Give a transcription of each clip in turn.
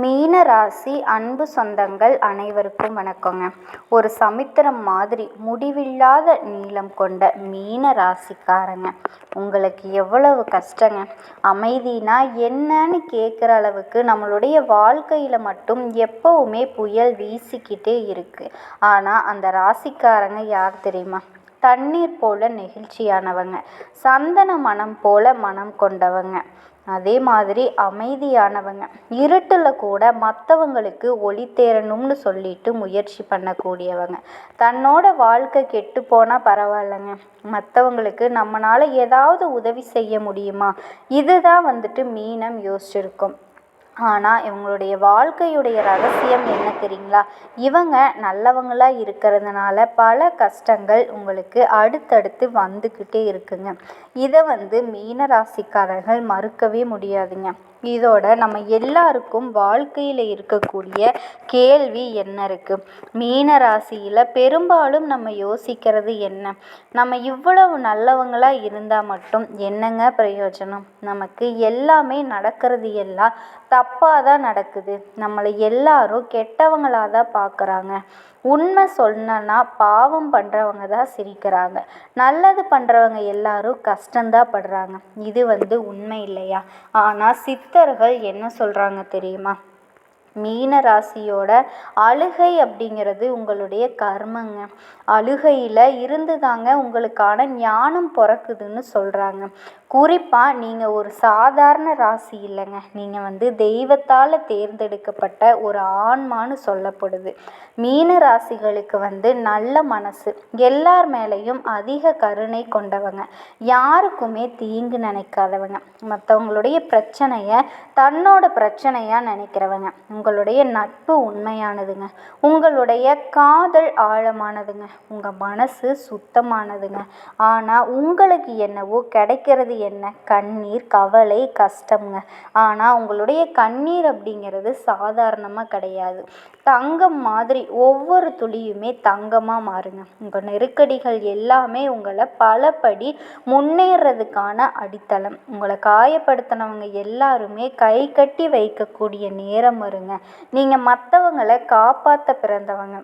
மீன ராசி அன்பு சொந்தங்கள் அனைவருக்கும் வணக்கங்க. ஒரு சமுத்திரம் மாதிரி முடிவில்லாத நீளம் கொண்ட மீன ராசிக்காரங்க உங்களுக்கு எவ்வளவு கஷ்டங்க. அமைதினா என்னன்னு கேட்குற அளவுக்கு நம்மளுடைய வாழ்க்கையில் மட்டும் எப்போவுமே புயல் வீசிக்கிட்டே இருக்குது ஆனால் அந்த ராசிக்காரங்க யார் தெரியுமா? தண்ணீர் போல நெகிழ்ச்சியானவங்க. சந்தன மனம் போல மனம் கொண்டவங்க. அதே மாதிரி அமைதியானவங்க. இருட்டில் கூட மற்றவங்களுக்கு ஒளி தேரணும்னு சொல்லிட்டு முயற்சி பண்ணக்கூடியவங்க. தன்னோட வாழ்க்கை கெட்டு போனால் பரவாயில்லைங்க. மற்றவங்களுக்கு நம்மளால் ஏதாவது உதவி செய்ய முடியுமா? இதுதான் வந்துட்டு மீனம் யோசிச்சிருக்கும். ஆனால் இவங்களுடைய வாழ்க்கையுடைய ரகசியம் என்ன தெரியுங்களா? இவங்க நல்லவங்களாக இருக்கிறதுனால பல கஷ்டங்கள் உங்களுக்கு அடுத்தடுத்து வந்துக்கிட்டே இருக்குங்க. இதை வந்து மீன ராசிக்காரர்கள் மறுக்கவே முடியாதுங்க. இதோட நம்ம எல்லாருக்கும் வாழ்க்கையில் இருக்கக்கூடிய கேள்வி என்ன இருக்குது மீன ராசியில் பெரும்பாலும் நம்ம யோசிக்கிறது என்ன? நம்ம இவ்வளவு நல்லவங்களாக இருந்தால் மட்டும் என்னங்க பிரயோஜனம்? நமக்கு எல்லாமே நடக்கிறது எல்லாம் தப்பாக தான் நடக்குது. நம்மளை எல்லாரும் கெட்டவங்களாக தான் பார்க்குறாங்க உண்மை சொன்னனா பாவம் பண்ணுறவங்க தான் சிரிக்கிறாங்க. நல்லது பண்ணுறவங்க எல்லாரும் கஷ்டந்தான் படுறாங்க. இது வந்து உண்மை இல்லையா? ஆனால் சித்தர்கள் என்ன சொல்கிறாங்க தெரியுமா? மீன ராசியோட அழுகை அப்படிங்கிறது உங்களுடைய கர்மங்க. அழுகையில் இருந்து தாங்க உங்களுக்கான ஞானம் பிறக்குதுன்னு சொல்கிறாங்க குறிப்பாக நீங்கள் ஒரு சாதாரண ராசி இல்லைங்க. நீங்கள் வந்து தெய்வத்தால் தேர்ந்தெடுக்கப்பட்ட ஒரு ஆன்மான்னு சொல்லப்படுது. மீன ராசிகளுக்கு வந்து நல்ல மனசு. எல்லார் மேலேயும் அதிக கருணை கொண்டவங்க. யாருக்குமே தீங்கு நினைக்காதவங்க. மற்றவங்களுடைய பிரச்சனையை தன்னோட பிரச்சனையாக நினைக்கிறவங்க. உங்களுடைய நட்பு உண்மையானதுங்க. உங்களுடைய காதல் ஆழமானதுங்க. உங்கள் மனசு சுத்தமானதுங்க. ஆனால் உங்களுக்கு என்னவோ கிடைக்கிறது என்ன? கண்ணீர் கவலை கஷ்டம்ங்க. ஆனால் உங்களுடைய கண்ணீர் அப்படிங்கிறது சாதாரணமாக கிடையாது. தங்கம் மாதிரி ஒவ்வொரு துளியுமே தங்கமாக மாறுங்க. உங்கள் நெருக்கடிகள் எல்லாமே உங்களை பலபடி முன்னேறதுக்கான அடித்தளம். உங்களை காயப்படுத்தினவங்க எல்லாருமே கை கட்டி வைக்கக்கூடிய நேரம் வருங்க. நீங்கள் மற்றவங்களை காப்பாற்ற பிறந்தவங்க.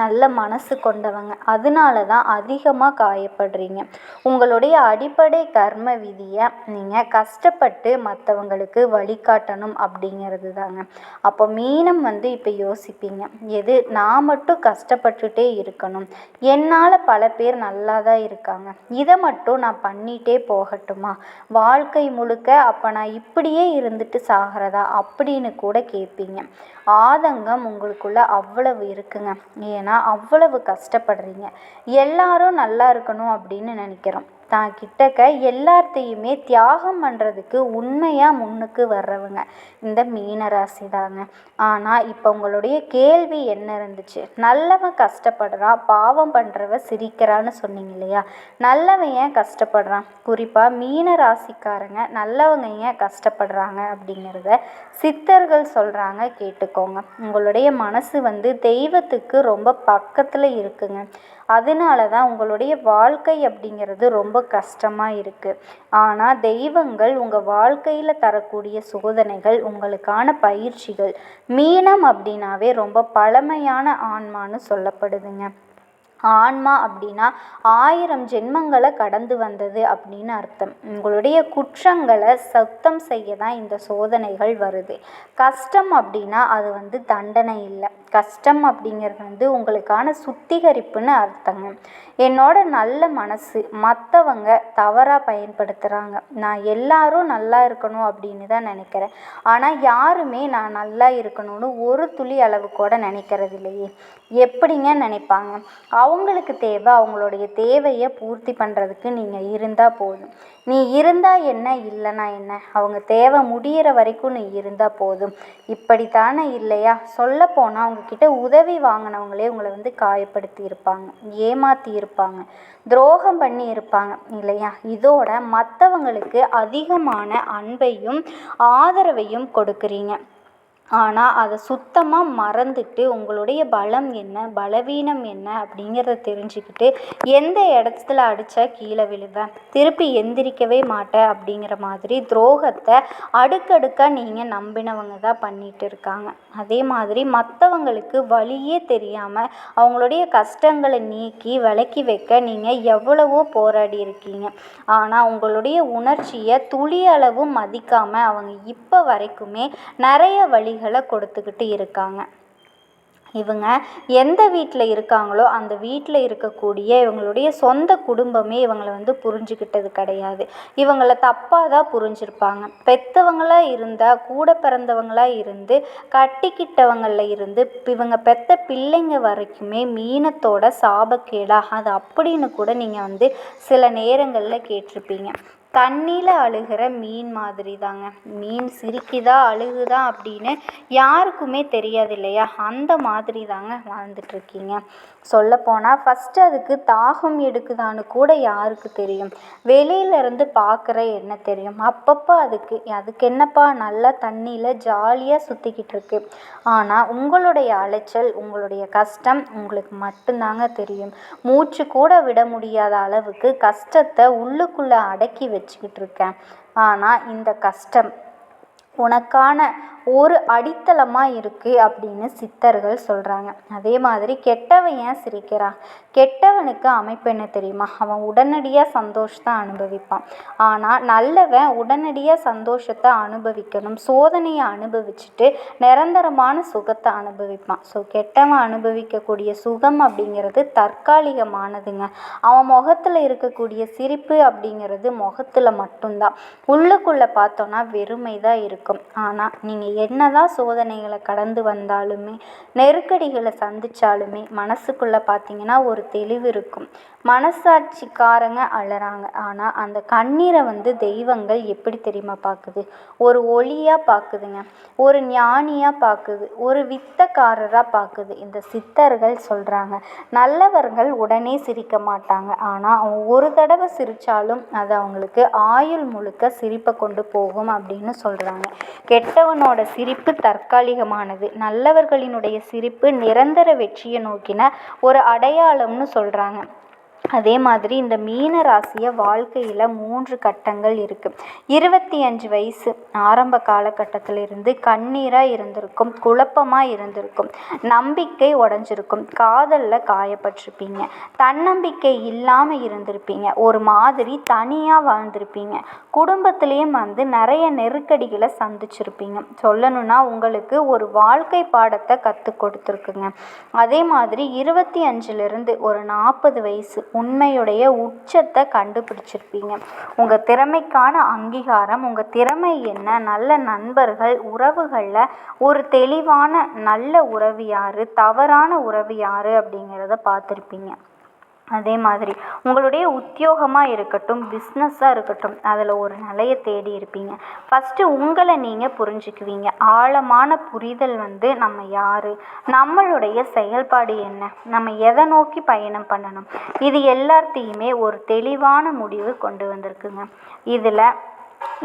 நல்ல மனசு கொண்டவங்க. அதனால தான் அதிகமாக காயப்படுறீங்க. உங்களுடைய அடிப்படை கர்ம விதியை நீங்கள் கஷ்டப்பட்டு மற்றவங்களுக்கு வழிகாட்டணும் அப்படிங்கிறது தாங்க அப்போ மீனம் வந்து இப்போ யோசிப்பீங்க. எது நான் மட்டும் கஷ்டப்பட்டுட்டே இருக்கணும். என்னால் பல பேர் நல்லா தான் இருக்காங்க. இதை மட்டும் நான் பண்ணிகிட்டே போகட்டுமா? வாழ்க்கை முழுக்க அப்போ நான் இப்படியே இருந்துட்டு சாகிறதா? அப்படின்னு கூட கேட்பீங்க. ஆதங்கம் உங்களுக்குள்ள அவ்வளவு இருக்குங்க. ஏன்னா அவ்வளவு கஷ்டப்படுறீங்க. எல்லாரும் நல்லா இருக்கணும் அப்படின்னு நினைக்கிறோம். தான் கிட்டக்க எல்லாத்தையுமே தியாகம் பண்ணுறதுக்கு உண்மையாக முன்னுக்கு வர்றவங்க. இந்த மீனராசி தாங்க ஆனால் இப்போ உங்களுடைய கேள்வி என்ன இருந்துச்சு? நல்லவன் கஷ்டப்படுறான் பாவம் பண்ணுறவ சிரிக்கிறான்னு சொன்னீங்க இல்லையா? நல்லவன் ஏன் கஷ்டப்படுறான்? குறிப்பாக மீன ராசிக்காரங்க நல்லவங்க ஏன் கஷ்டப்படுறாங்க அப்படிங்கிறத சித்தர்கள் சொல்கிறாங்க கேட்டுக்கோங்க. உங்களுடைய மனசு வந்து தெய்வத்துக்கு ரொம்ப பக்கத்தில் இருக்குங்க. அதனால தான் உங்களுடைய வாழ்க்கை அப்படிங்கிறது ரொம்ப கஷ்டமாக இருக்குது ஆனால் தெய்வங்கள் உங்கள் வாழ்க்கையில் தரக்கூடிய சோதனைகள் உங்களுக்கான பயிற்சிகள் மீனம் அப்படின்னாவே ரொம்ப பழமையான ஆன்மான்னு சொல்லப்படுதுங்க. ஆன்மா அப்படின்னா ஆயிரம் ஜென்மங்களை கடந்து வந்தது அப்படின்னு அர்த்தம். உங்களுடைய குற்றங்களை சுத்தம் செய்ய தான் இந்த சோதனைகள் வருது. கஷ்டம் அப்படின்னா அது வந்து தண்டனை இல்லை. கஷ்டம் அப்படிங்கிறது வந்து உங்களுக்கான சுத்திகரிப்புன்னு அர்த்தங்க. என்னோட நல்ல மனசு மற்றவங்க தவறாக பயன்படுத்துகிறாங்க நான் எல்லாரும் நல்லா இருக்கணும் அப்படின்னு தான் நினைக்கிறேன். ஆனால் யாருமே நான் நல்லா இருக்கணும்னு ஒரு துளி அளவு கூட நினைக்கிறது இல்லையே. எப்படிங்க நினைப்பாங்க? அவங்களுக்கு தேவை அவங்களுடைய தேவையை பூர்த்தி பண்ணுறதுக்கு நீங்கள் இருந்தால் போதும். நீ இருந்தால் என்ன இல்லைனா என்ன? அவங்க தேவை முடியிற வரைக்கும் நீ இருந்தால் போதும். இப்படித்தானே இல்லையா? சொல்லப்போனால் அவங்கக்கிட்ட உதவி வாங்கினவங்களே உங்களை வந்து காயப்படுத்தி இருப்பாங்க ஏமாற்றி இருப்பாங்க துரோகம் பண்ணி இருப்பாங்க இல்லையா? இதோட மற்றவங்களுக்கு அதிகமான அன்பையும் ஆதரவையும் கொடுக்குறீங்க. ஆனால் அதை சுத்தமாக மறந்துட்டு உங்களுடைய பலம் என்ன பலவீனம் என்ன அப்படிங்கிறத தெரிஞ்சுக்கிட்டு எந்த இடத்துல அடித்தா கீழே விழுவேன் திருப்பி எந்திரிக்கவே மாட்டேன் அப்படிங்கிற மாதிரி துரோகத்தை அடுக்கடுக்காக நீங்கள் நம்பினவங்க தான் பண்ணிகிட்டு இருக்காங்க. அதே மாதிரி மற்றவங்களுக்கு வழியே தெரியாமல் அவங்களுடைய கஷ்டங்களை நீக்கி விலக்கி வைக்க நீங்கள் எவ்வளவோ போராடி இருக்கீங்க. ஆனால் உங்களுடைய உணர்ச்சியை துளியளவு மதிக்காமல் அவங்க இப்போ வரைக்குமே நிறைய வழி வழிகளை கொடுத்துக்கிட்டு இருக்காங்க. இவங்க எந்த வீட்டில் இருக்காங்களோ அந்த வீட்டில் இருக்கக்கூடிய இவங்களுடைய சொந்த குடும்பமே இவங்களை வந்து புரிஞ்சுக்கிட்டது கிடையாது. இவங்களை தப்பாக தான் புரிஞ்சிருப்பாங்க. பெற்றவங்களாக இருந்தால் கூட பிறந்தவங்களாக இருந்து கட்டிக்கிட்டவங்களில் இருந்து இவங்க பெற்ற பிள்ளைங்க வரைக்குமே மீனத்தோட சாபக்கேடா. அது அப்படின்னு கூட நீங்கள் வந்து சில நேரங்களில் கேட்டிருப்பீங்க. தண்ணியில் அழுகிற மீன் மாதிரி தாங்க மீன் சிரிக்குதா அழுகுதா அப்படின்னு யாருக்குமே தெரியாது இல்லையா அந்த மாதிரி தாங்க வாழ்ந்துட்டுருக்கீங்க சொல்லப்போனால் ஃபஸ்ட்டு அதுக்கு தாகம் எடுக்குதான்னு கூட யாருக்கு தெரியும். வெளியிலேருந்து பார்க்குற என்ன தெரியும்? அப்பப்போ அதுக்கு அதுக்கு என்னப்பா நல்லா தண்ணியில் ஜாலியாக சுற்றிக்கிட்டு இருக்கு ஆனால் உங்களுடைய அலைச்சல் உங்களுடைய கஷ்டம் உங்களுக்கு மட்டும்தாங்க தெரியும். மூச்சு கூட விட முடியாத அளவுக்கு கஷ்டத்தை உள்ளுக்குள்ளே அடக்கி வச்சுக்கிட்டு இருக்கேன். ஆனால் இந்த கஷ்டம் உனக்கான ஒரு அடித்தளமாக இருக்குது அப்படின்னு சித்தர்கள் சொல்கிறாங்க அதே மாதிரி கெட்டவன் ஏன் சிரிக்கிறான் கெட்டவனுக்கு அமைப்பு என்ன தெரியுமா? அவன் உடனடியாக சந்தோஷத்தை அனுபவிப்பான். ஆனால் நல்லவன் உடனடியாக சந்தோஷத்தை அனுபவிக்கணும் சோதனையை அனுபவிச்சுட்டு நிரந்தரமான சுகத்தை அனுபவிப்பான். ஸோ கெட்டவன் அனுபவிக்கக்கூடிய சுகம் அப்படிங்கிறது தற்காலிகமானதுங்க. அவன் முகத்தில் இருக்கக்கூடிய சிரிப்பு அப்படிங்கிறது முகத்தில் மட்டும்தான். உள்ளுக்குள்ளே பார்த்தோன்னா வெறுமை தான் இருக்கும் ஆனால் நீங்கள் என்ன தான் சோதனைகளை கடந்து வந்தாலுமே நெருக்கடிகளை சந்தித்தாலுமே மனசுக்குள்ளே பார்த்தீங்கன்னா ஒரு தெளிவு இருக்கும். மனசாட்சிக்காரங்க அழறாங்க ஆனால் அந்த கண்ணீரை வந்து தெய்வங்கள் எப்படி தெரியுமா பார்க்குது ஒரு ஒளியாக பார்க்குதுங்க ஒரு ஞானியாக பார்க்குது ஒரு வித்தக்காரராக பார்க்குது இந்த சித்தர்கள் சொல்கிறாங்க நல்லவர்கள் உடனே சிரிக்க மாட்டாங்க. ஆனால் அவங்க ஒரு தடவை சிரித்தாலும் அது அவங்களுக்கு ஆயுள் முழுக்க சிரிப்பை கொண்டு போகும் அப்படின்னு சொல்கிறாங்க கெட்டவனோட சிரிப்பு தற்காலிகமானது. நல்லவர்களினுடைய சிரிப்பு நிரந்தர வெற்றியை நோக்கின ஒரு அடையாளம்னு சொல்கிறாங்க அதே மாதிரி இந்த மீன ராசியை வாழ்க்கையில் மூன்று கட்டங்கள் இருக்குது இருபத்தி அஞ்சு வயசு ஆரம்ப காலகட்டத்திலிருந்து கண்ணீராக இருந்திருக்கும் குழப்பமாக இருந்திருக்கும் நம்பிக்கை உடஞ்சிருக்கும் காதலில் காயப்பட்டிருப்பீங்க தன்னம்பிக்கை இல்லாமல் இருந்திருப்பீங்க ஒரு மாதிரி தனியாக வாழ்ந்திருப்பீங்க குடும்பத்துலேயும் வந்து நிறைய நெருக்கடிகளை சந்திச்சிருப்பீங்க. சொல்லணும்னா உங்களுக்கு ஒரு வாழ்க்கை பாடத்தை கற்றுக் கொடுத்துருக்குங்க. அதே மாதிரி இருபத்தி அஞ்சுலேருந்து ஒரு நாற்பது வயசு உண்மையுடைய உச்சத்தை கண்டுபிடிச்சிருப்பீங்க. உங்கள் திறமைக்கான அங்கீகாரம் உங்கள் திறமை என்ன? நல்ல நண்பர்கள் உறவுகளில் ஒரு தெளிவான நல்ல உறவு யார்? தவறான உறவு யார்? அப்படிங்கிறத பார்த்துருப்பீங்க. அதே மாதிரி உங்களுடைய உத்தியோகமாக இருக்கட்டும் பிஸ்னஸாக இருக்கட்டும் அதில் ஒரு நிலைய தேடி இருப்பீங்க. ஃபஸ்ட்டு உங்களை நீங்கள் புரிஞ்சுக்குவீங்க. ஆழமான புரிதல் வந்து நம்ம யார்? நம்மளுடைய செயல்பாடு என்ன? நம்ம எதை நோக்கி பயணம் பண்ணணும்? இது எல்லாத்தையுமே ஒரு தெளிவான முடிவு கொண்டு வந்திருக்குங்க. இதில்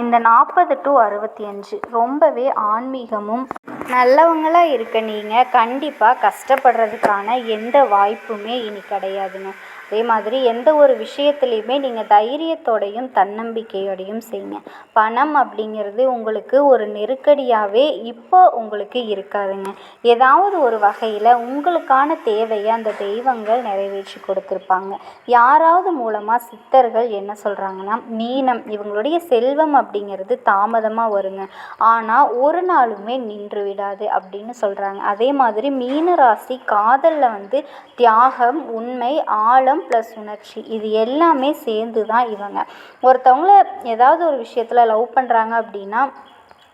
இந்த நாற்பது டு அறுபத்தி அஞ்சு ரொம்பவே ஆன்மீகமும் நல்லவங்களாக இருக்க நீங்கள் கண்டிப்பாக கஷ்டப்படுறதுக்கான எந்த வாய்ப்புமே இனி கிடையாதுங்க. அதே மாதிரி எந்த ஒரு விஷயத்துலையுமே நீங்கள் தைரியத்தோடையும் தன்னம்பிக்கையோடையும் செய்யுங்க. பணம் அப்படிங்கிறது உங்களுக்கு ஒரு நெருக்கடியாகவே இப்போ உங்களுக்கு இருக்காதுங்க. ஏதாவது ஒரு வகையில் உங்களுக்கான தேவையை அந்த தெய்வங்கள் நிறைவேற்றி கொடுத்துருப்பாங்க. யாராவது மூலமாக சித்தர்கள் என்ன சொல்கிறாங்கன்னா மீனம் இவங்களுடைய செல்வம் அப்படிங்கிறது தாமதமாக வருங்க. ஆனால் ஒரு நாளுமே நின்று விடாது அப்படின்னு சொல்கிறாங்க அதே மாதிரி மீன ராசி காதலில் வந்து தியாகம் உண்மை ஆழம் ப்ளஸ் உணர்ச்சி. இது எல்லாமே சேர்ந்து தான் இவங்க. ஒருத்தவங்கள ஏதாவது ஒரு விஷயத்தில் லவ் பண்ணுறாங்க அப்படின்னா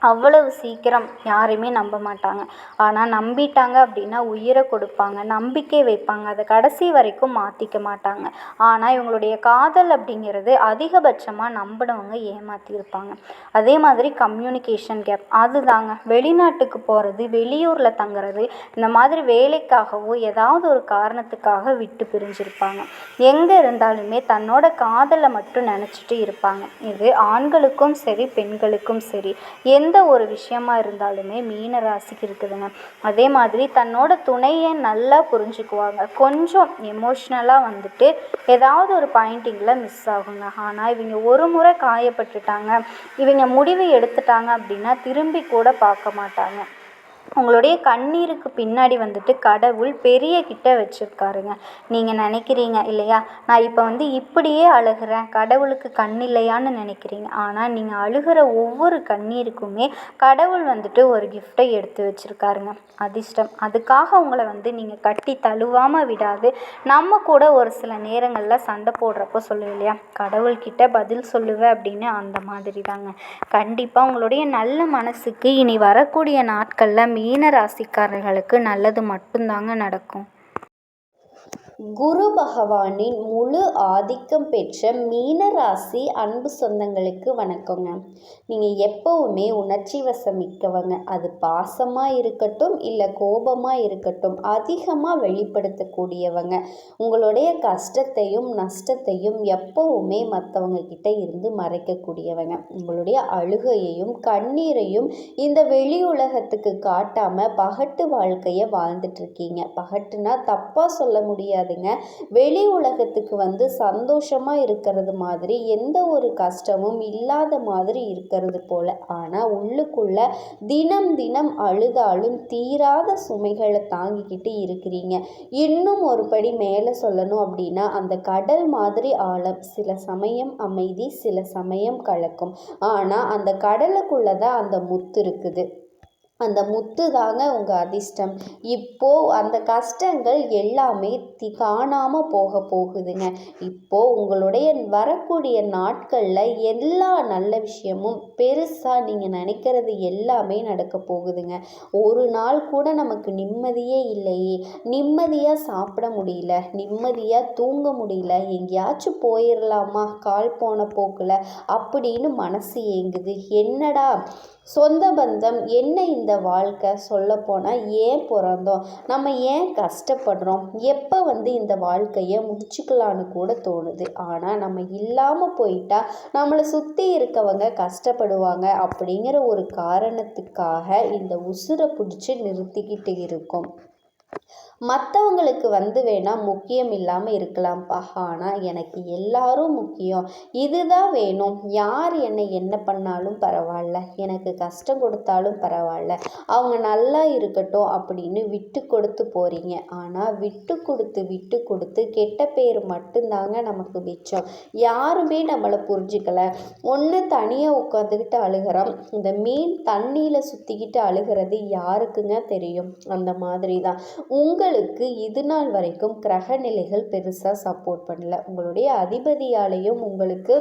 அவ்வளவு சீக்கிரம் யாரையுமே நம்ப மாட்டாங்க. ஆனால் நம்பிட்டாங்க அப்படின்னா உயிரை கொடுப்பாங்க நம்பிக்கை வைப்பாங்க. அதை கடைசி வரைக்கும் மாற்றிக்க மாட்டாங்க. ஆனால் இவங்களுடைய காதல் அப்படிங்கிறது அதிகபட்சமாக நம்பினவங்க ஏமாற்றியிருப்பாங்க அதே மாதிரி கம்யூனிகேஷன் கேப் அதுதாங்க. வெளிநாட்டுக்கு போகிறது வெளியூரில் தங்குறது இந்த மாதிரி வேலைக்காகவோ ஏதாவது ஒரு காரணத்துக்காக விட்டு பிரிஞ்சிருப்பாங்க. எங்கே இருந்தாலுமே தன்னோட காதலை மட்டும் நினச்சிட்டு இருப்பாங்க. இது ஆண்களுக்கும் சரி பெண்களுக்கும் சரி. எந்த எந்த ஒரு விஷயமா இருந்தாலுமே மீன ராசிக்கு இருக்குதுங்க. அதே மாதிரி தன்னோட துணையை நல்லா புரிஞ்சுக்குவாங்க. கொஞ்சம் எமோஷ்னலாக வந்துட்டு ஏதாவது ஒரு பாயிண்டிங்கில் மிஸ் ஆகுங்க. ஆனால் இவங்க ஒரு முறை காயப்பட்டுட்டாங்க. இவங்க முடிவு எடுத்துட்டாங்க அப்படின்னா திரும்பி கூட பார்க்க மாட்டாங்க. உங்களுடைய கண்ணீருக்கு பின்னாடி வந்துட்டு கடவுள் பெரிய கிட்ட வச்சுருக்காருங்க. நீங்கள் நினைக்கிறீங்க இல்லையா? நான் இப்போ வந்து இப்படியே அழுகிறேன். கடவுளுக்கு கண் இல்லையான்னு நினைக்கிறீங்க. ஆனால் நீங்கள் அழுகிற ஒவ்வொரு கண்ணீருக்குமே கடவுள் வந்துட்டு ஒரு கிஃப்ட்டை எடுத்து வச்சுருக்காருங்க. அதிர்ஷ்டம். அதுக்காக உங்களை வந்து நீங்கள் கட்டி தழுவாமல் விடாது. நம்ம கூட ஒரு சில நேரங்களில் சண்டை போடுறப்போ சொல்லுவோம் இல்லையா? கடவுள்கிட்ட பதில் சொல்லுவேன் அப்படின்னு அந்த மாதிரி தாங்க கண்டிப்பாக உங்களுடைய நல்ல மனசுக்கு இனி வரக்கூடிய நாட்களில் மீன ராசிக்காரர்களுக்கு நல்லது மட்டும்தாங்க நடக்கும். குரு பகவானின் முழு ஆதிக்கம் பெற்ற மீன ராசி அன்பு சொந்தங்களுக்கு வணக்கங்க. நீங்கள் எப்போவுமே உணர்ச்சி வசமிக்கவங்க. அது பாசமாக இருக்கட்டும் இல்லை கோபமாக இருக்கட்டும் அதிகமாக வெளிப்படுத்தக்கூடியவங்க. உங்களுடைய கஷ்டத்தையும் நஷ்டத்தையும் எப்போவுமே மற்றவங்க கிட்ட இருந்து மறைக்கக்கூடியவங்க. உங்களுடைய அழுகையையும் கண்ணீரையும் இந்த வெளி உலகத்துக்கு காட்டாமல் பகட்டு வாழ்க்கையை வாழ்ந்துட்டுருக்கீங்க பகட்டுனா தப்பாக சொல்ல முடியாது. கிடையாதுங்க வெளி உலகத்துக்கு வந்து சந்தோஷமாக இருக்கிறது மாதிரி எந்த ஒரு கஷ்டமும் இல்லாத மாதிரி இருக்கிறது போல். ஆனால் உள்ளுக்குள்ள தினம் தினம் அழுதாலும் தீராத சுமைகளை தாங்கிக்கிட்டு இருக்கிறீங்க. இன்னும் ஒரு படி மேலே சொல்லணும் அப்படின்னா அந்த கடல் மாதிரி ஆழம் சில சமயம் அமைதி சில சமயம் கலக்கும். ஆனால் அந்த கடலுக்குள்ளே தான் அந்த முத்து இருக்குது. அந்த முத்து தாங்க உங்கள் அதிர்ஷ்டம். இப்போது அந்த கஷ்டங்கள் எல்லாமே தி காணாமல் போக போகுதுங்க. இப்போது உங்களுடைய வரக்கூடிய நாட்களில் எல்லா நல்ல விஷயமும் பெருசாக நீங்கள் நினைக்கிறது எல்லாமே நடக்க போகுதுங்க. ஒரு நாள் கூட நமக்கு நிம்மதியே இல்லையே. நிம்மதியாக சாப்பிட முடியல. நிம்மதியாக தூங்க முடியல. எங்கேயாச்சும் போயிடலாமா கால் போன போக்கில். அப்படின்னு மனசு ஏங்குது. என்னடா சொந்த பந்தம் என்ன இந்த வாழ்க்கை? சொல்லப்போனால் ஏன் பிறந்தோம்? நம்ம ஏன் கஷ்டப்படுறோம்? எப்போ வந்து இந்த வாழ்க்கையை முடிச்சுக்கலான்னு கூட தோணுது. ஆனால் நம்ம இல்லாமல் போயிட்டால் நம்மளை சுற்றி இருக்கவங்க கஷ்டப்படுவாங்க அப்படிங்கிற ஒரு காரணத்துக்காக இந்த உசுரை பிடிச்சி நிறுத்திக்கிட்டு இருக்கோம். மற்றவங்களுக்கு வந்து வேணால் முக்கியம் இல்லாமல் இருக்கலாம்ப்பா. ஆனால் எனக்கு எல்லாரும் முக்கியம். இதுதான் வேணும். யார் என்னை என்ன பண்ணாலும் பரவாயில்ல. எனக்கு கஷ்டம் கொடுத்தாலும் பரவாயில்ல. அவங்க நல்லா இருக்கட்டும் அப்படின்னு விட்டு கொடுத்து போகிறீங்க ஆனால் விட்டு கொடுத்து விட்டு கொடுத்து கெட்ட பேர் மட்டும்தாங்க நமக்கு மிச்சம். யாருமே நம்மளை புரிஞ்சுக்கலை. ஒன்று தனியாக உட்காந்துக்கிட்டு அழுகிறோம். இந்த மீன் தண்ணியில் சுற்றிக்கிட்டு அழுகிறது யாருக்குங்க தெரியும்? அந்த மாதிரி தான் உங்கள் உங்களுக்கு இது நாள் வரைக்கும் கிரக நிலைகள் பெருசாக சப்போர்ட் பண்ணல. உங்களுடைய அதிபதியாலேயும் உங்களுக்கு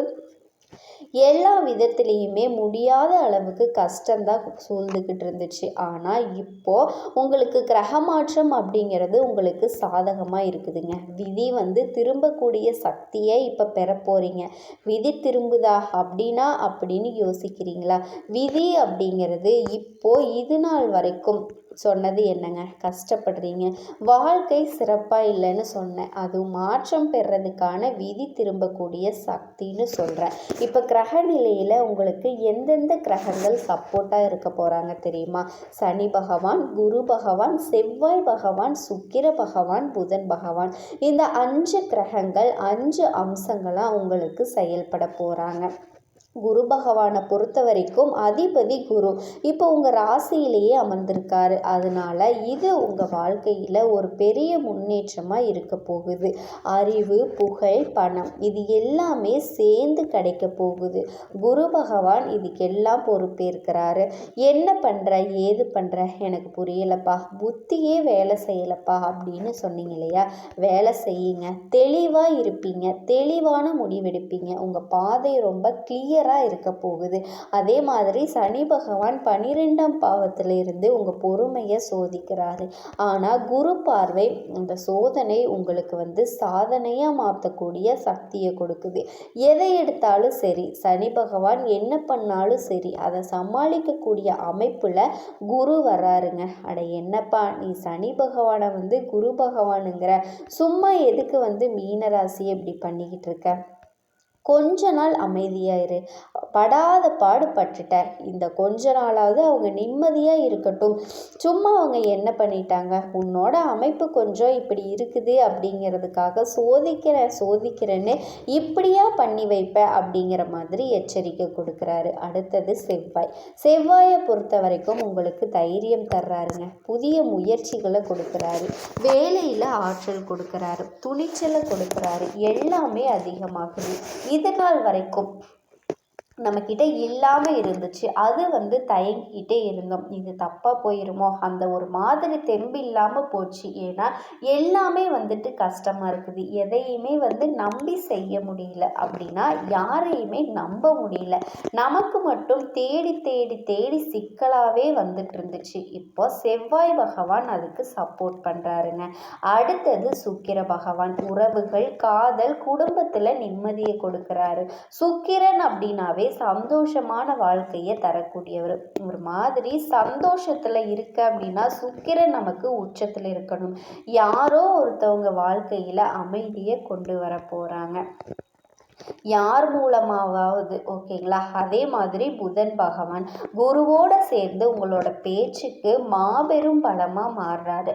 எல்லா விதத்துலேயுமே முடியாத அளவுக்கு கஷ்டந்தான் சூழ்ந்துக்கிட்டு இருந்துச்சு. ஆனால் இப்போது உங்களுக்கு கிரக மாற்றம் அப்படிங்கிறது உங்களுக்கு சாதகமாக இருக்குதுங்க. விதி வந்து திரும்பக்கூடிய சக்தியை இப்போ பெற போகிறீங்க விதி திரும்புதா அப்படின்னா அப்படின்னு யோசிக்கிறீங்களா? விதி அப்படிங்கிறது இப்போது இது நாள் வரைக்கும் சொன்னது என்னங்க? கஷ்டப்படுறீங்க. வாழ்க்கை சிறப்பாக இல்லைன்னு சொன்னேன். அது மாற்றம் பெறதுக்கான விதி திரும்பக்கூடிய சக்தின்னு சொல்கிறேன் இப்போ கிரக நிலையில் உங்களுக்கு எந்தெந்த கிரகங்கள் சப்போர்ட்டாக இருக்க போகிறாங்க தெரியுமா? சனி பகவான் குரு பகவான் செவ்வாய் பகவான் சுக்கிர பகவான் புதன் பகவான். இந்த அஞ்சு கிரகங்கள் அஞ்சு அம்சங்களாக உங்களுக்கு செயல்பட போகிறாங்க குரு பகவானை பொறுத்த வரைக்கும் அதிபதி குரு. இப்போ உங்கள் ராசியிலேயே அமர்ந்திருக்காரு. அதனால இது உங்கள் வாழ்க்கையில் ஒரு பெரிய முன்னேற்றமாக இருக்க போகுது. அறிவு புகழ் பணம் இது எல்லாமே சேர்ந்து கிடைக்க போகுது. குரு பகவான் இதுக்கெல்லாம் பொறுப்பேற்கிறாரு என்ன பண்ணுற ஏது பண்ணுற எனக்கு புரியலப்பா. புத்தியே வேலை செய்யலப்பா அப்படின்னு சொன்னீங்க இல்லையா? வேலை செய்யுங்க. தெளிவாக இருப்பீங்க. தெளிவான முடிவெடுப்பீங்க. உங்கள் பாதை ரொம்ப கிளியர் கிளியராக இருக்க போகுது. அதே மாதிரி சனி பகவான் பன்னிரெண்டாம் பாவத்தில் இருந்து உங்கள் பொறுமையை சோதிக்கிறாரு. ஆனால் குரு பார்வை அந்த சோதனை உங்களுக்கு வந்து சாதனையாக மாற்றக்கூடிய சக்தியை கொடுக்குது. எதை எடுத்தாலும் சரி சனி பகவான் என்ன பண்ணாலும் சரி அதை சமாளிக்கக்கூடிய அமைப்பில் குரு வராருங்க. அட என்னப்பா நீ சனி பகவானை வந்து குரு பகவானுங்கிற சும்மா எதுக்கு வந்து மீனராசியை இப்படி பண்ணிக்கிட்டு இருக்க? கொஞ்ச நாள் அமைதியாக இரு. படாத பாடு பட்டுட்ட இந்த கொஞ்ச நாளாவது அவங்க நிம்மதியாக இருக்கட்டும். சும்மா அவங்க என்ன பண்ணிட்டாங்க? உன்னோட அமைப்பு கொஞ்சம் இப்படி இருக்குது அப்படிங்கிறதுக்காக சோதிக்கிறேன் சோதிக்கிறேன்னு இப்படியா பண்ணி வைப்ப அப்படிங்கிற மாதிரி எச்சரிக்கை கொடுக்குறாரு அடுத்தது செவ்வாய். செவ்வாயை பொறுத்த வரைக்கும் உங்களுக்கு தைரியம் தர்றாருங்க. புதிய முயற்சிகளை கொடுக்குறாரு. வேலையில் ஆற்றல் கொடுக்குறாரு. துணிச்சலை கொடுக்குறாரு. எல்லாமே அதிகமாகுது. இது நாள் வரைக்கும். நம்மக்கிட்ட இல்லாமல் இருந்துச்சு. அது வந்து தயங்கிக்கிட்டே இருந்தோம். இது தப்பாக போயிருமோ? அந்த ஒரு மாதிரி தெம்பு இல்லாமல் போச்சு. ஏன்னா எல்லாமே வந்துட்டு கஷ்டமாக இருக்குது. எதையுமே வந்து நம்பி செய்ய முடியல. அப்படின்னா யாரையுமே நம்ப முடியல. நமக்கு மட்டும் தேடி தேடி தேடி சிக்கலாகவே வந்துட்டு இருந்துச்சு. இப்போ செவ்வாய் பகவான் அதுக்கு சப்போர்ட் பண்ணுறாருங்க அடுத்தது சுக்கிர பகவான். உறவுகள் காதல் குடும்பத்தில் நிம்மதியை கொடுக்குறாரு. சுக்கிரன் அப்படின்னாவே சந்தோஷமான வாழ்க்கையை தரக்கூடியவர். ஒரு மாதிரி சந்தோஷத்தில் இருக்க அப்படின்னா சுக்கிரன் நமக்கு உச்சத்தில் இருக்கணும். யாரோ ஒருத்தவங்க வாழ்க்கையில் அமைதியை கொண்டு வர போகிறாங்க யார் மூலமாவது ஓகேங்களா? அதே மாதிரி புதன் பகவான் குருவோட சேர்ந்து உங்களோட பேச்சுக்கு மாபெரும் பலமாக மாறுறாரு.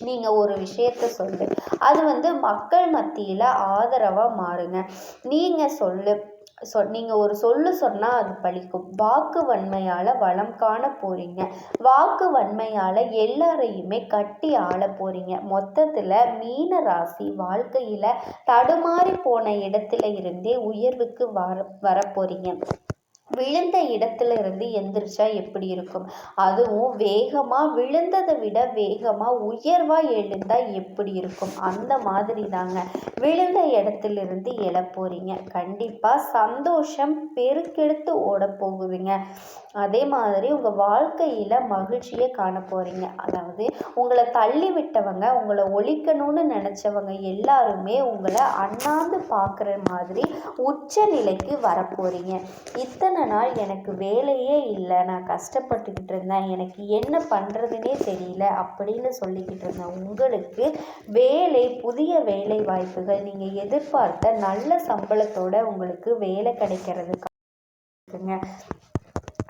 நீங்கள் ஒரு விஷயத்த சொல்லு. அது வந்து மக்கள் மத்தியில் ஆதரவாக மாறுங்க. நீங்கள் சொல்லு. சொ நீங்கள் ஒரு சொல்லு சொன்னால் அது பலிக்கும் வாக்கு வன்மையால் வளம் காண போகிறீங்க வாக்கு வன்மையால் எல்லாரையுமே கட்டி ஆள போகிறீங்க மொத்தத்தில் மீன ராசி வாழ்க்கையில் தடுமாறி போன இடத்துல இருந்தே உயர்வுக்கு வர வரப்போகிறீங்க விழுந்த இடத்துல இருந்து எந்திரிச்சா எப்படி இருக்கும்? அதுவும் வேகமாக விழுந்ததை விட வேகமாக உயர்வாக எழுந்தால் எப்படி இருக்கும்? அந்த மாதிரி தாங்க விழுந்த இடத்துலேருந்து எழ போகிறீங்க கண்டிப்பாக சந்தோஷம் பெருக்கெடுத்து ஓட போகுதுங்க அதே மாதிரி உங்கள் வாழ்க்கையில் மகிழ்ச்சியை காண போகிறீங்க அதாவது உங்களை தள்ளி விட்டவங்க உங்களை ஒழிக்கணும்னு நினச்சவங்க எல்லாருமே உங்களை அண்ணாந்து பார்க்குற மாதிரி உச்ச நிலைக்கு வரப்போகிறீங்க இத்தனை நாள் எனக்கு வேலையே இல்லை. நான் கஷ்டப்பட்டுக்கிட்டு இருந்தேன். எனக்கு என்ன பண்ணுறதுனே தெரியல அப்படின்னு சொல்லிக்கிட்டு இருந்தேன் உங்களுக்கு வேலை புதிய வேலை வாய்ப்புகள் நீங்கள் எதிர்பார்த்த நல்ல சம்பளத்தோட உங்களுக்கு வேலை கிடைக்கிறதுக்கு இருக்குங்க.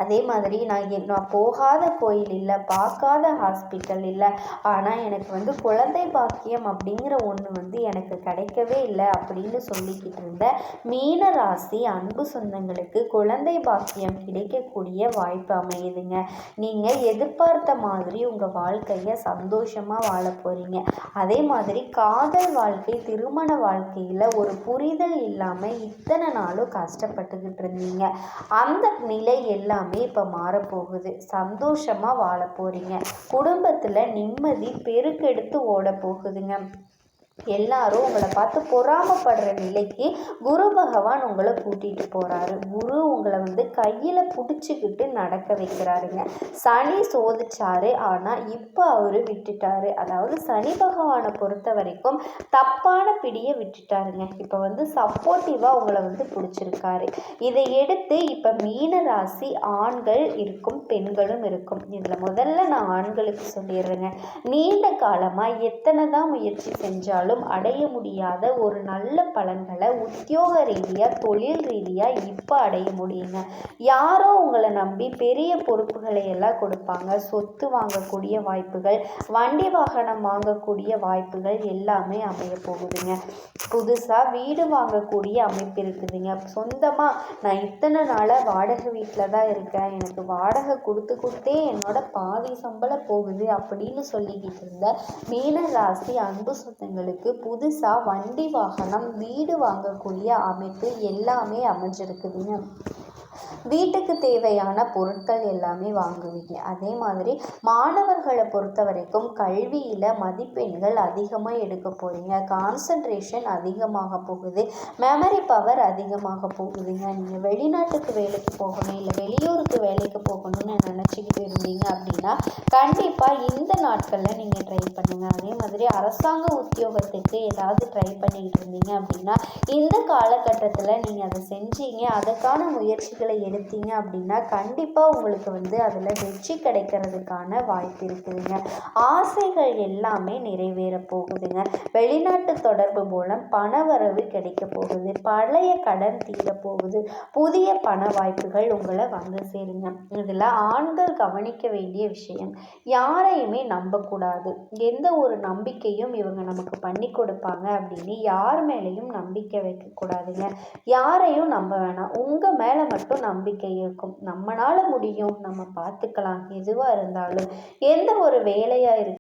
அதே மாதிரி நான் என் நான் போகாத கோயில் இல்லை பார்க்காத ஹாஸ்பிட்டல் இல்லை ஆனால் எனக்கு வந்து குழந்தை பாக்கியம் அப்படிங்கிற ஒன்று வந்து எனக்கு கிடைக்கவே இல்லை அப்படின்னு சொல்லிக்கிட்டு இருந்த மீன ராசி அன்பு சொந்தங்களுக்கு குழந்தை பாக்கியம் கிடைக்கக்கூடிய வாய்ப்பு அமையுதுங்க. நீங்கள் எதிர்பார்த்த மாதிரி உங்கள் வாழ்க்கையை சந்தோஷமாக வாழ போகிறீங்க அதே மாதிரி காதல் வாழ்க்கை திருமண வாழ்க்கையில் ஒரு புரிதல் இல்லாமல் இத்தனை நாளும் கஷ்டப்பட்டுக்கிட்டு இருந்தீங்க. அந்த நிலை எல்லாமே எல்லாமே இப்போ மாறப்போகுது. சந்தோஷமாக வாழ போகிறீங்க குடும்பத்தில் நிம்மதி பெருக்கெடுத்து ஓட போகுதுங்க. எல்லாரும் உங்களை பார்த்து பொறாமப்படுற நிலைக்கு குரு பகவான் உங்களை கூட்டிகிட்டு போகிறாரு குரு உங்களை வந்து கையில் பிடிச்சிக்கிட்டு நடக்க வைக்கிறாருங்க. சனி சோதிச்சாரு ஆனால் இப்போ அவர் விட்டுட்டாரு. அதாவது சனி பகவானை பொறுத்த வரைக்கும் தப்பான பிடியை விட்டுட்டாருங்க. இப்போ வந்து சப்போர்ட்டிவாக உங்களை வந்து பிடிச்சிருக்காரு. இதை எடுத்து இப்போ மீன ராசி ஆண்கள் இருக்கும் பெண்களும் இருக்கும். இதில் முதல்ல நான் ஆண்களுக்கு சொல்லிடுறேங்க. நீண்ட காலமாக எத்தனை தான் முயற்சி செஞ்சாலும் யாராலும் அடைய முடியாத ஒரு நல்ல பலன்களை உத்தியோக ரீதியாக தொழில் ரீதியாக இப்போ அடைய முடியுங்க. யாரோ உங்களை நம்பி பெரிய பொறுப்புகளை எல்லாம் கொடுப்பாங்க. சொத்து வாங்கக்கூடிய வாய்ப்புகள் வண்டி வாகனம் வாங்கக்கூடிய வாய்ப்புகள் எல்லாமே அமைய போகுதுங்க. புதுசாக வீடு வாங்கக்கூடிய அமைப்பு இருக்குதுங்க. சொந்தமாக நான் இத்தனை நாளாக வாடகை வீட்டில் தான் இருக்கேன். எனக்கு வாடகை கொடுத்து கொடுத்தே என்னோட பாதி சம்பளம் போகுது அப்படின்னு சொல்லிக்கிட்டு இருந்த மீன ராசி அன்பு சொந்தங்களுக்கு உங்களுக்கு புதுசாக வண்டி வாகனம் வீடு வாங்கக்கூடிய அமைப்பு எல்லாமே அமைஞ்சிருக்குதுங்க வீட்டுக்கு தேவையான பொருட்கள் எல்லாமே வாங்குவீங்க. அதே மாதிரி மாணவர்களை பொறுத்த வரைக்கும் கல்வியில் மதிப்பெண்கள் அதிகமாக எடுக்க போகிறீங்க கான்சன்ட்ரேஷன் அதிகமாக போகுது. மெமரி பவர் அதிகமாக போகுதுங்க. நீங்கள் வெளிநாட்டுக்கு வேலைக்கு போகணும் இல்லை வெளியூருக்கு வேலைக்கு போகணும்னு நினச்சிக்கிட்டு இருந்தீங்க அப்படின்னா கண்டிப்பாக இந்த நாட்களில் நீங்கள் ட்ரை பண்ணுங்கள் அதே மாதிரி அரசாங்க உத்தியோகத்துக்கு ஏதாவது ட்ரை பண்ணிக்கிட்டு இருந்தீங்க அப்படின்னா இந்த காலகட்டத்தில் நீங்கள் அதை செஞ்சீங்க. அதுக்கான முயற்சி முயற்சிகளை எடுத்தீங்க அப்படின்னா கண்டிப்பாக உங்களுக்கு வந்து அதில் வெற்றி கிடைக்கிறதுக்கான வாய்ப்பு இருக்குதுங்க. ஆசைகள் எல்லாமே நிறைவேற போகுதுங்க. வெளிநாட்டு தொடர்பு மூலம் பணவரவு கிடைக்க போகுது. பழைய கடன் தீர போகுது. புதிய பண வாய்ப்புகள் உங்களை வந்து சேருங்க. இதில் ஆண்கள் கவனிக்க வேண்டிய விஷயம் யாரையுமே நம்பக்கூடாது. எந்த ஒரு நம்பிக்கையும் இவங்க நமக்கு பண்ணி கொடுப்பாங்க அப்படின்னு யார் மேலேயும் நம்பிக்கை வைக்கக்கூடாதுங்க. யாரையும் நம்ப வேணாம். உங்கள் மேலே மட்டும் நம்பிக்கை இருக்கும். நம்மளால் முடியும். நம்ம பார்த்துக்கலாம். எதுவாக இருந்தாலும் எந்த ஒரு வேலையாக இருக்கு